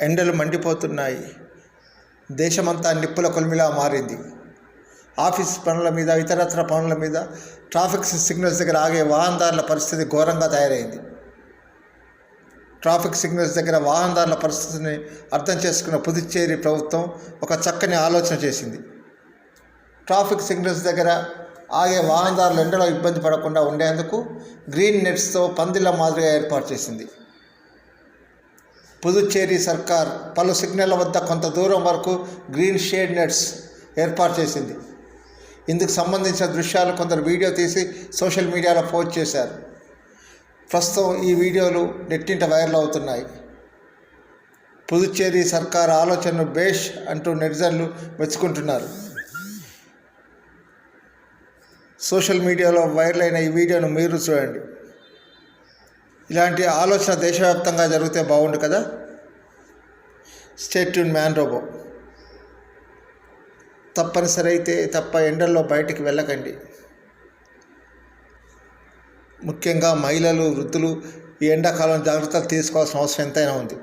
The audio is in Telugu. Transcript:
ఎండలు మండిపోతున్నాయి. దేశమంతా నిప్పుల కొలిమిలా మారింది. ఆఫీస్ పనుల మీద ఇతరత్ర పనుల మీద ట్రాఫిక్ సిగ్నల్స్ దగ్గర ఆగే వాహనదారుల పరిస్థితి ఘోరంగా తయారైంది. ట్రాఫిక్ సిగ్నల్స్ దగ్గర వాహనదారుల పరిస్థితిని అర్థం చేసుకున్న పుదుచ్చేరి ప్రభుత్వం ఒక చక్కని ఆలోచన చేసింది. ట్రాఫిక్ సిగ్నల్స్ దగ్గర ఆగే వాహనదారులు ఎండలో ఇబ్బంది పడకుండా ఉండేందుకు గ్రీన్ నెట్స్తో పందిళ్ళ మాదిరిగా ఏర్పాటు చేసింది. పుదుచ్చేరి సర్కార్ పలు సిగ్నల్ల వద్ద కొంత దూరం వరకు గ్రీన్ షేడ్ నెట్స్ ఏర్పాటు చేసింది. ఇందుకు సంబంధించిన దృశ్యాలు కొందరు వీడియో తీసి సోషల్ మీడియాలో పోస్ట్ చేశారు. ప్రస్తుతం ఈ వీడియోలు నెట్టింట వైరల్ అవుతున్నాయి. పుదుచ్చేరి సర్కార్ ఆలోచనను బేష్ అంటూ నెటిజన్లు మెచ్చుకుంటున్నారు. సోషల్ మీడియాలో వైరల్ అయిన ఈ వీడియోను మీరు చూడండి. ఇలాంటి ఆలోచన దేశవ్యాప్తంగా జరిగితే బాగుండు కదా? స్టేట్ ట్యూన్ మ్యాన్ రోబో తప్పనిసరి అయితే తప్ప ఎండల్లో బయటికి వెళ్ళకండి. ముఖ్యంగా మహిళలు వృద్ధులు ఈ ఎండాకాలం జాగ్రత్తలు తీసుకోవాల్సిన అవసరం ఎంతైనా ఉంది.